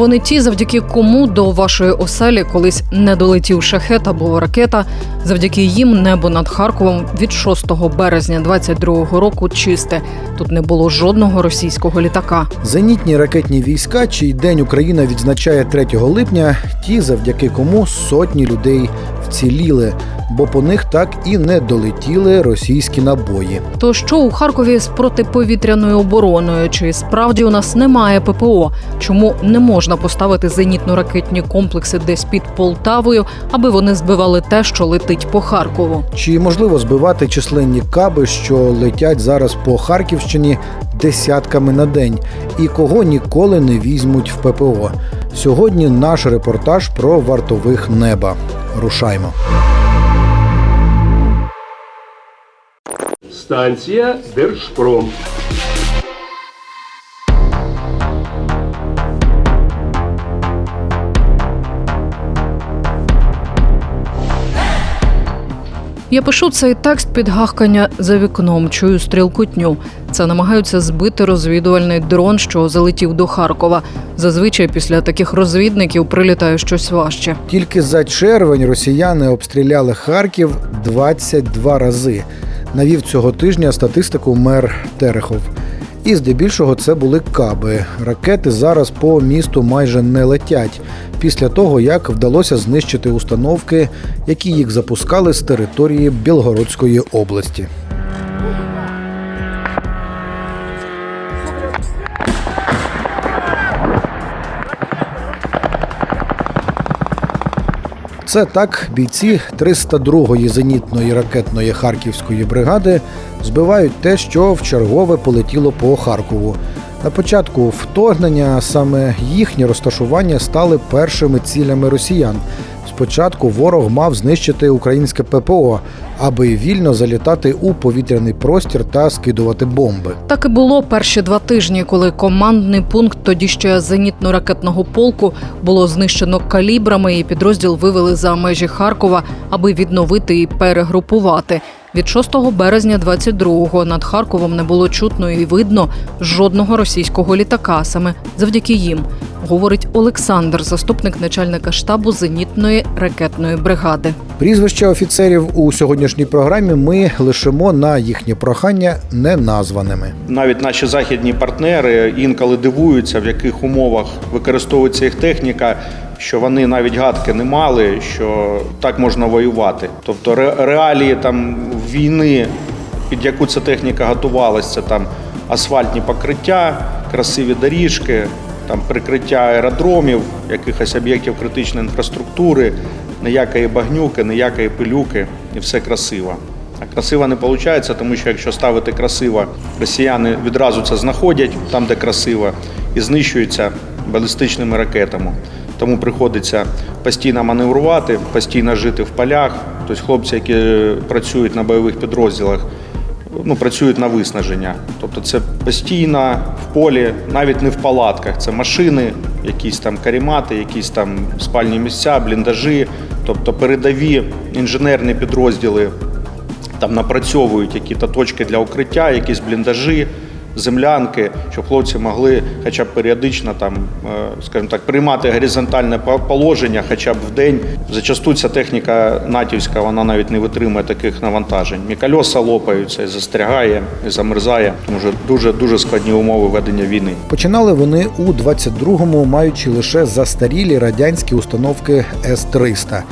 Вони ті, завдяки кому до вашої оселі колись не долетів шахет або ракета. Завдяки їм небо над Харковом від 6 березня 22-го року чисте. Тут не було жодного російського літака. Зенітні ракетні війська, чий день Україна відзначає 3 липня, ті, завдяки кому сотні людей вціліли, бо по них так і не долетіли російські набої. То що у Харкові з протиповітряною обороною? Чи справді у нас немає ППО? Чому не можна поставити зенітно-ракетні комплекси десь під Полтавою, аби вони збивали те, що летить по Харкову? Чи можливо збивати численні каби, що летять зараз по Харківщині десятками на день, і кого ніколи не візьмуть в ППО? Сьогодні наш репортаж про вартових неба. Рушаймо. Станція Держпром. Я пишу цей текст під гахкання за вікном. Чую стрілкутню. Це намагаються збити розвідувальний дрон, що залетів до Харкова. Зазвичай після таких розвідників прилітає щось важче. Тільки за червень росіяни обстріляли Харків 22 рази. Навів цього тижня статистику мер Терехов. І здебільшого це були каби. Ракети зараз по місту майже не летять після того, як вдалося знищити установки, які їх запускали з території Білгородської області. Це так бійці 302-ї зенітної ракетної харківської бригади збивають те, що в чергове полетіло по Харкову. На початку вторгнення саме їхні розташування стали першими цілями росіян. Спочатку ворог мав знищити українське ППО, аби вільно залітати у повітряний простір та скидувати бомби. Так і було перші два тижні, коли командний пункт тоді ще зенітно-ракетного полку було знищено калібрами, і підрозділ вивели за межі Харкова, аби відновити і перегрупувати. Від 6 березня 22-го над Харковом не було чутно і видно жодного російського літака, саме завдяки їм, говорить Олександр, заступник начальника штабу зенітної ракетної бригади. Прізвища офіцерів у сьогоднішній програмі ми лишимо на їхнє прохання неназваними. Навіть наші західні партнери інколи дивуються, в яких умовах використовується їх техніка, що вони навіть гадки не мали, що так можна воювати. Тобто ре- реалії там війни, під яку ця техніка готувалася, це там асфальтні покриття, красиві доріжки, там прикриття аеродромів, якихось об'єктів критичної інфраструктури, ніякої багнюки, ніякої пилюки, і все красиво. А красиво не виходить, тому що якщо ставити красиво, росіяни відразу це знаходять там, де красиво, і знищуються балістичними ракетами. Тому приходиться постійно маневрувати, постійно жити в полях. Тобто хлопці, які працюють на бойових підрозділах, ну, працюють на виснаження. Тобто це постійно в полі, навіть не в палатках. Це машини, якісь там карімати, якісь там спальні місця, бліндажі, тобто передові інженерні підрозділи там напрацьовують якісь точки для укриття, якісь бліндажі, землянки, щоб хлопці могли хоча б періодично там, е, скажімо так, приймати горизонтальне положення, хоча б в день. Зачасту ця техніка натівська, вона навіть не витримує таких навантажень. І лопаються, і застрягає, і замерзає. Тому що дуже дуже складні умови ведення війни. Починали вони у 22-му, маючи лише застарілі радянські установки С-300.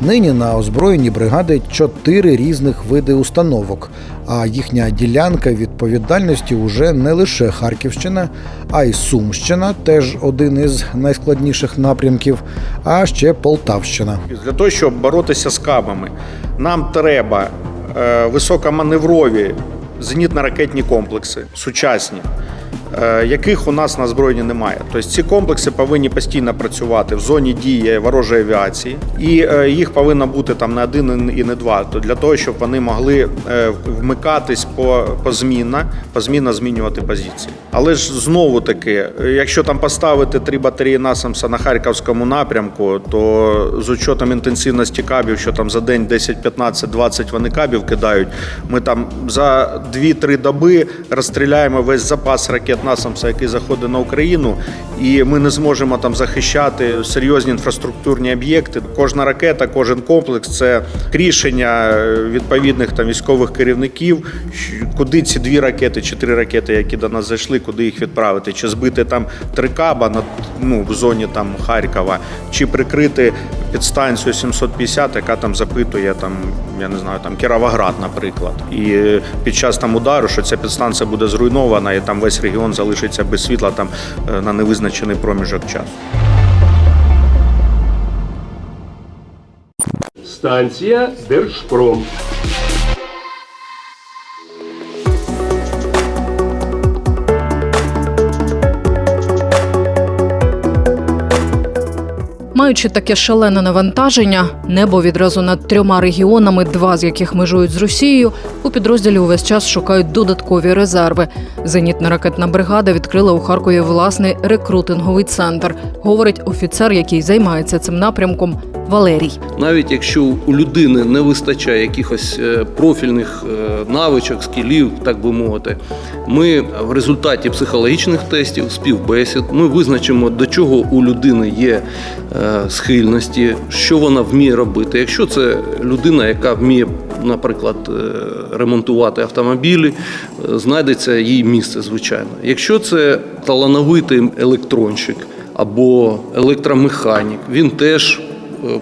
Нині на озброєнні бригади чотири різних види установок. А їхня ділянка відповідальності уже не лише Харківщина, а й Сумщина, теж один із найскладніших напрямків, а ще Полтавщина. Для того, щоб боротися з кабами, нам треба е, високоманеврові зенітно-ракетні комплекси, сучасні, яких у нас на озброєнні немає. Тобто ці комплекси повинні постійно працювати в зоні дії ворожої авіації, і е, їх повинно бути там не один і не два. То для того, щоб вони могли е, вмикатись по, позмінно, позмінно змінювати позиції. Але ж знову таки, е, якщо там поставити три батареї насамса на харківському напрямку, то з учетом інтенсивності кабів, що там за день 10, 15, 20 вони кабів кидають, ми там за 2-3 доби розстріляємо весь запас ракет насамса, який заходить на Україну, і ми не зможемо там захищати серйозні інфраструктурні об'єкти. Кожна ракета, кожен комплекс це рішення е, відповідних там військових керівників, куди ці дві ракети чи три ракети, які до нас зайшли, куди їх відправити, чи збити там три каба на ну в зоні там Харкова, чи прикрити підстанцію 750, яка там запитує там, я не знаю, там Кіровоград, наприклад. І е, під час там удару, що ця підстанція буде зруйнована, і там весь регіон залишиться без світла там е, на невизначений проміжок часу. Станція Держпром. Маючи таке шалене навантаження, небо відразу над трьома регіонами, два з яких межують з Росією, у підрозділі увесь час шукають додаткові резерви. Зенітна ракетна бригада відкрила у Харкові власний рекрутинговий центр, говорить офіцер, який займається цим напрямком. Валерій навіть якщо у людини не вистачає якихось е, профільних е, навичок, скілів, так би мовити, ми в результаті психологічних тестів, співбесід, ми визначимо, до чого у людини є е, схильності, що вона вміє робити. Якщо це людина, яка вміє, наприклад, ремонтувати автомобілі, знайдеться їй місце, звичайно. Якщо це талановитий електронщик або електромеханік, він теж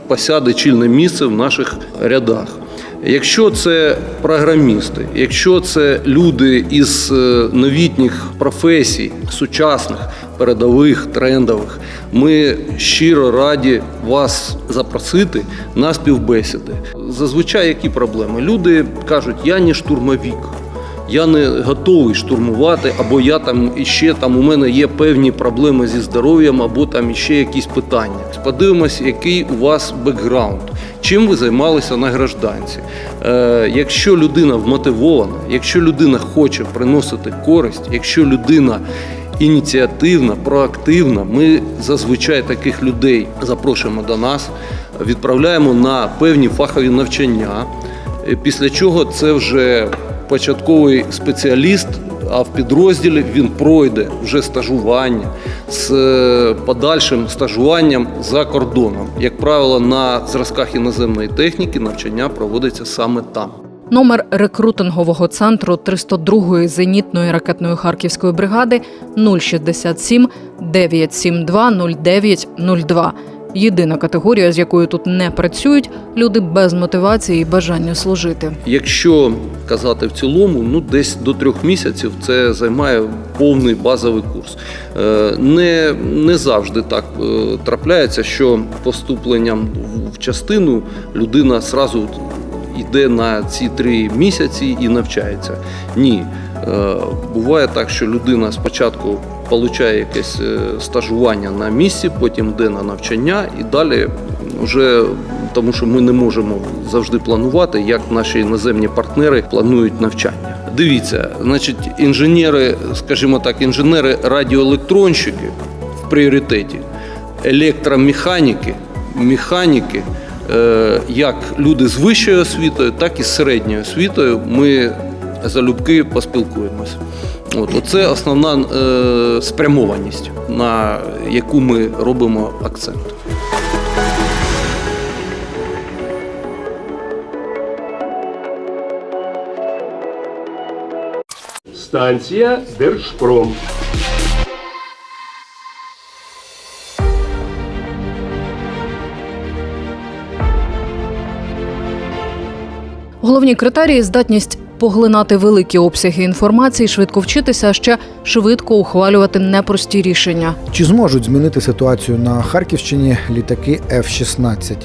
посяде чільне місце в наших рядах. Якщо це програмісти, якщо це люди із е, новітніх професій, сучасних, передових, трендових, ми щиро раді вас запросити на співбесіди. Зазвичай які проблеми? Люди кажуть, я не штурмовік. Я не готовий штурмувати, або я там іще там у мене є певні проблеми зі здоров'ям, або там іще якісь питання. Подивимось, який у вас бекграунд, чим ви займалися на гражданці. Е, якщо людина вмотивована, якщо людина хоче приносити користь, якщо людина ініціативна, проактивна, ми зазвичай таких людей запрошуємо до нас, відправляємо на певні фахові навчання. Після чого це вже початковий спеціаліст, а в підрозділі він пройде вже стажування з е, подальшим стажуванням за кордоном. Як правило, на зразках іноземної техніки навчання проводиться саме там. Номер рекрутингового центру 302-ї зенітної ракетної харківської бригади 067 972 0902. Єдина категорія, з якою тут не працюють люди без мотивації і бажання служити. Якщо казати в цілому, ну десь до трьох місяців це займає повний базовий курс. Е, Не, не завжди так е, трапляється, що поступленням в- частину людина зразу йде на ці три місяці і навчається. Ні. Е, Буває так, що людина спочатку отримує якесь е, стажування на місці, потім йде на навчання і далі вже тому, що ми не можемо завжди планувати, як наші іноземні партнери планують навчання. Дивіться, значить, інженери, скажімо так, інженери радіоелектронщики в пріоритеті, електромеханіки, механіки, е, як люди з вищою освітою, так і з середньою освітою. Ми залюбки поспілкуємось. От, оце основна е, спрямованість, на яку ми робимо акцент. Станція Держпром. Головні критерії здатність поглинати великі обсяги інформації, швидко вчитися, а ще швидко ухвалювати непрості рішення. Чи зможуть змінити ситуацію на Харківщині літаки F-16?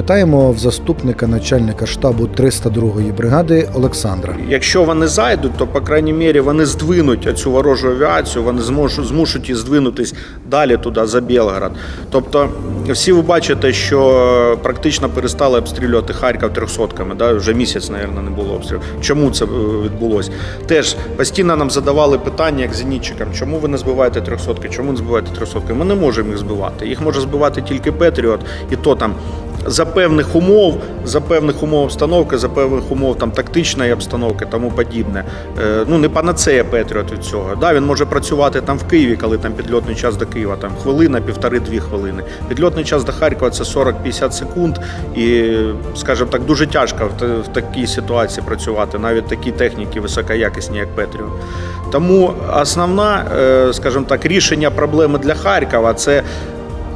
Питаємо в заступника начальника штабу 302-ї бригади Олександра. Якщо вони зайдуть, то по крайній мірі вони здвинуть цю ворожу авіацію, вони зможуть змушуть її здвинутись далі туди за Білгород. Тобто, всі ви бачите, що практично перестали обстрілювати Харків трьохсотками. Да? Вже місяць, мабуть, не було обстрілів. Чому це е, відбулося? Теж постійно нам задавали питання як зенітчикам, чому ви не збиваєте трьохсотки, чому не збиваєте трьохсотки? Ми не можемо їх збивати. Їх може збивати тільки Петріот, і то там за певних умов, за певних умов обстановки, за певних умов там тактичної обстановки, тому подібне. Е, ну не панацея Петріот від цього. Да, він може працювати там в Києві, коли там підльотний час до Києва, там хвилина, півтори-дві хвилини. Підльотний час до Харкова це 40-50 секунд, і, скажімо так, дуже тяжко в, такій ситуації працювати, навіть такі техніки високоякісні, як Петріот. Тому основна, е, скажімо так, рішення проблеми для Харкова це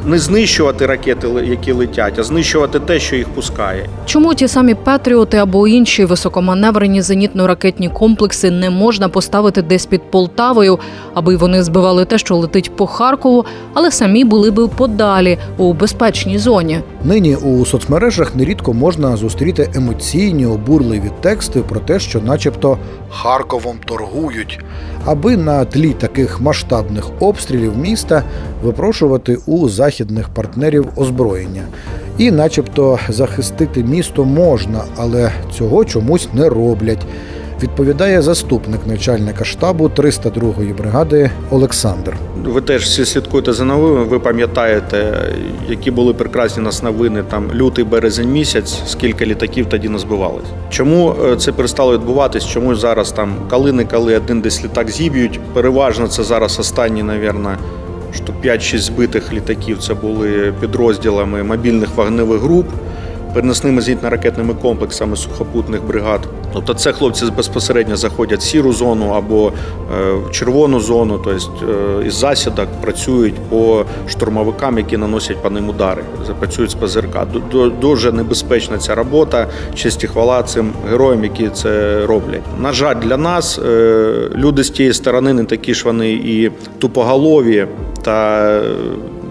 не знищувати ракети, які летять, а знищувати те, що їх пускає. Чому ті самі Петріоти або інші високоманеврені зенітно-ракетні комплекси не можна поставити десь під Полтавою, аби вони збивали те, що летить по Харкову, але самі були би подалі у безпечній зоні? Нині у соцмережах нерідко можна зустріти емоційні обурливі тексти про те, що, начебто, Харковом торгують, аби на тлі таких масштабних обстрілів міста випрошувати у західних партнерів озброєння. І, начебто, захистити місто можна, але цього чомусь не роблять. Відповідає заступник начальника штабу 302-ї бригади Олександр. Ви теж всі слідкуєте за новинами. Ви пам'ятаєте, які були прекрасні нас новини там лютий березень місяць, скільки літаків тоді назбивалось. Чому е, це перестало відбуватись? Чому зараз там коли не коли один десь літак зіб'ють? Переважно це зараз останні, навірно, штук 5-6 збитих літаків. Це були підрозділами мобільних вогневих груп. переносними зенітно-ракетними комплексами сухопутних бригад. Тобто це хлопці безпосередньо заходять в сіру зону або е, в червону зону, тобто е, із засідок працюють по штурмовикам, які наносять по ним удари, працюють з ПЗРК. Ду- ду- Дуже небезпечна ця робота. Честь хвала цим героям, які це роблять. На жаль, для нас е, люди з тієї сторони не такі ж вони і тупоголові та е,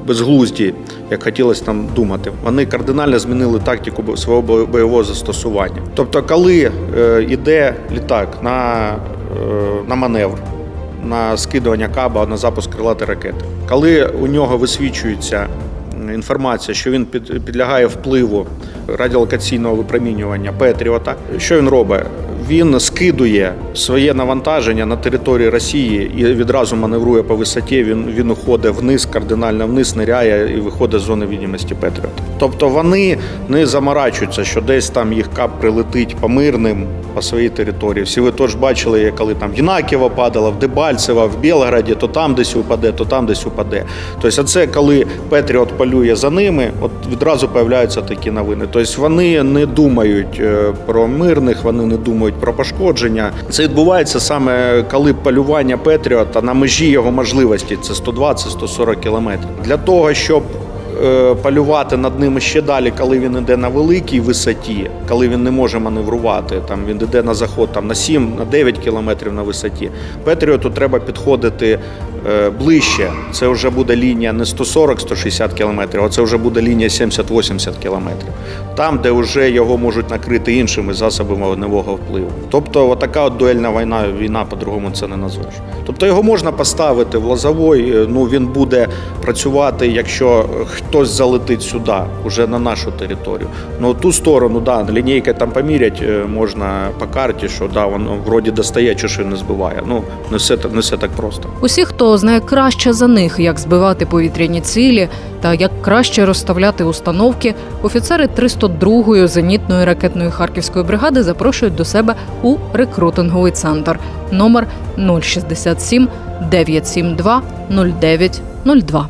безглузді, як хотілося нам думати. Вони кардинально змінили тактику свого бойового застосування. Тобто, коли е, йде літак на, е, на маневр, на скидування каба, на запуск крилатої ракети, коли у нього висвічується інформація, що він підлягає впливу радіолокаційного випромінювання Петріота, що він робить? Він скидує своє навантаження на території Росії і відразу маневрує по висоті. Він, він уходить вниз, кардинально вниз, ниряє і виходить з зони відомості Петріота. Тобто вони не заморачуються, що десь там їх кап прилетить по мирним по своїй території. Всі ви теж бачили, коли там в Єнаківо падало, в Дебальцево, в Білграді, то там десь упаде, то там десь упаде. Тобто, це коли Петріот полює за ними, от відразу появляються такі новини. Тобто вони не думають е, про мирних, вони не думають про пошкодження. Це відбувається саме коли полювання Петріота на межі його можливості. Це 120-140 кілометрів. Для того, щоб е, полювати над ними ще далі, коли він йде на великій висоті, коли він не може маневрувати. Там він йде на заход там на 7, на 9 кілометрів на висоті. Петріоту треба підходити е, ближче. Це вже буде лінія не 140-160 кілометрів, а це вже буде лінія 70-80 кілометрів. Там, де вже його можуть накрити іншими засобами вогневого впливу. Тобто, отака от дуельна війна, війна по-другому це не назвеш. Тобто його можна поставити в лозовой, е, ну він буде працювати, якщо хтось залетить сюди, уже на нашу територію. Ну ту сторону, да, лінійкою там поміряти е, можна по карті, що да, воно вроді достає, чи що не збиває. Ну не все не все так просто. Усі, хто знає краще за них, як збивати повітряні цілі та як краще розставляти установки, офіцери 302-ї зенітної ракетної харківської бригади запрошують до себе у рекрутинговий центр номер 067 972 0902.